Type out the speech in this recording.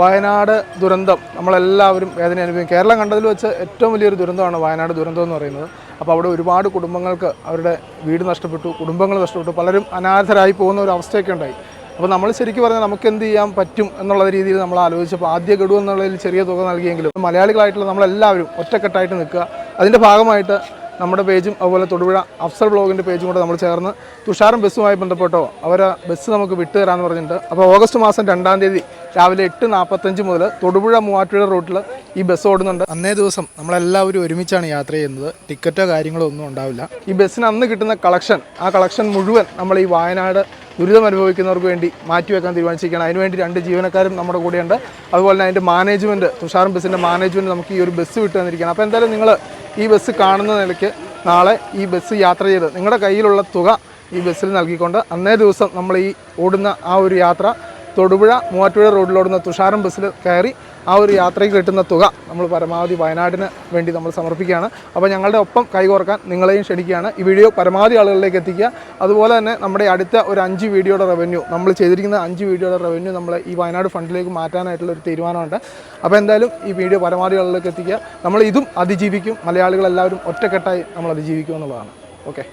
വയനാട് ദുരന്തം നമ്മളെല്ലാവരും വേദന അനുഭവിക്കും. കേരളം കണ്ടതിൽ വെച്ച് ഏറ്റവും വലിയൊരു ദുരന്തമാണ് വയനാട് ദുരന്തം എന്ന് പറയുന്നത്. അപ്പോൾ അവിടെ ഒരുപാട് കുടുംബങ്ങൾക്ക് അവരുടെ വീട് നഷ്ടപ്പെട്ടു കുടുംബങ്ങൾ നഷ്ടപ്പെട്ടു പലരും അനാഥരായി പോകുന്ന ഒരു അവസ്ഥയൊക്കെ ഉണ്ടായി. അപ്പോൾ നമ്മൾ ശരിക്കും പറഞ്ഞാൽ നമുക്ക് എന്ത് ചെയ്യാൻ പറ്റും എന്നുള്ള രീതിയിൽ നമ്മൾ ആലോചിച്ചപ്പോൾ ആദ്യ ഗഡു എന്നുള്ളതിൽ ചെറിയ തുക നൽകിയെങ്കിലും മലയാളികളായിട്ടുള്ള നമ്മളെല്ലാവരും ഒറ്റക്കെട്ടായിട്ട് നിൽക്കുക. അതിന്റെ ഭാഗമായിട്ട് നമ്മുടെ പേജും അതുപോലെ തൊടുപുഴ അഫ്സൽ ബ്ലോഗിന്റെ പേജും കൂടെ നമ്മൾ ചേർന്ന് തുഷാറും ബസ്സുമായി ബന്ധപ്പെട്ടോ അവർ ബസ് നമുക്ക് വിട്ടുതരാമെന്ന് പറഞ്ഞിട്ടുണ്ട്. അപ്പോൾ ഓഗസ്റ്റ് മാസം രണ്ടാം തീയതി രാവിലെ എട്ട് നാൽപ്പത്തഞ്ച് മുതൽ തൊടുപുഴ മൂവാറ്റുപുഴ റൂട്ടിൽ ഈ ബസ് ഓടുന്നുണ്ട്. അന്നേ ദിവസം നമ്മളെല്ലാവരും ഒരുമിച്ചാണ് യാത്ര ചെയ്യുന്നത്. ടിക്കറ്റോ കാര്യങ്ങളോ ഒന്നും ഉണ്ടാവില്ല. ഈ ബസ്സിന് അന്ന് കിട്ടുന്ന കളക്ഷൻ ആ കളക്ഷൻ മുഴുവൻ നമ്മൾ ഈ വയനാട് ദുരിതം അനുഭവിക്കുന്നവർക്ക് വേണ്ടി മാറ്റിവെക്കാൻ തീരുമാനിച്ചിരിക്കുകയാണ്. അതിനുവേണ്ടി രണ്ട് ജീവനക്കാരും നമ്മുടെ കൂടെയുണ്ട്. അതുപോലെ തന്നെ അതിന്റെ മാനേജ്മെന്റ് തുഷാറും ബസ്സിന്റെ മാനേജ്മെന്റ് നമുക്ക് ഈ ഒരു ബസ് വിട്ടു തന്നിരിക്കുകയാണ് അപ്പോൾ എന്തായാലും നിങ്ങൾ ഈ ബസ് കാണുന്ന നിലയ്ക്ക് നാളെ ഈ ബസ് യാത്ര ചെയ്ത് നിങ്ങളുടെ കയ്യിലുള്ള തുക ഈ ബസ്സിൽ നൽകിക്കൊണ്ട് അന്നേ ദിവസം നമ്മൾ ഈ ഓടുന്ന ആ ഒരു യാത്ര തൊടുപുഴ മൂവാറ്റുപുഴ റോഡിലോടുന്ന തുഷാരം ബസ്സിൽ കയറി ആ ഒരു യാത്രയ്ക്ക് കിട്ടുന്ന തുക നമ്മൾ പരമാവധി വയനാടിന് വേണ്ടി നമ്മൾ സമർപ്പിക്കുകയാണ്. അപ്പോൾ ഞങ്ങളുടെ ഒപ്പം കൈകോർക്കാൻ നിങ്ങളെയും ക്ഷണിക്കുകയാണ്. ഈ വീഡിയോ പരമാവധി ആളുകളിലേക്ക് എത്തിക്കുക. അതുപോലെ തന്നെ നമ്മുടെ അടുത്ത ഒരു അഞ്ച് വീഡിയോയുടെ റവന്യൂ നമ്മൾ ചെയ്തിരിക്കുന്ന അഞ്ച് വീഡിയോയുടെ റവന്യൂ നമ്മൾ ഈ വയനാട് ഫണ്ടിലേക്ക് മാറ്റാനായിട്ടുള്ള ഒരു തീരുമാനമുണ്ട്. അപ്പോൾ എന്തായാലും ഈ വീഡിയോ പരമാവധി ആളുകളിലേക്ക് എത്തിക്കുക. നമ്മൾ ഇതും അതിജീവിക്കും. മലയാളികളെല്ലാവരും ഒറ്റക്കെട്ടായി നമ്മൾ അതിജീവിക്കും എന്നുള്ളതാണ്. ഓക്കെ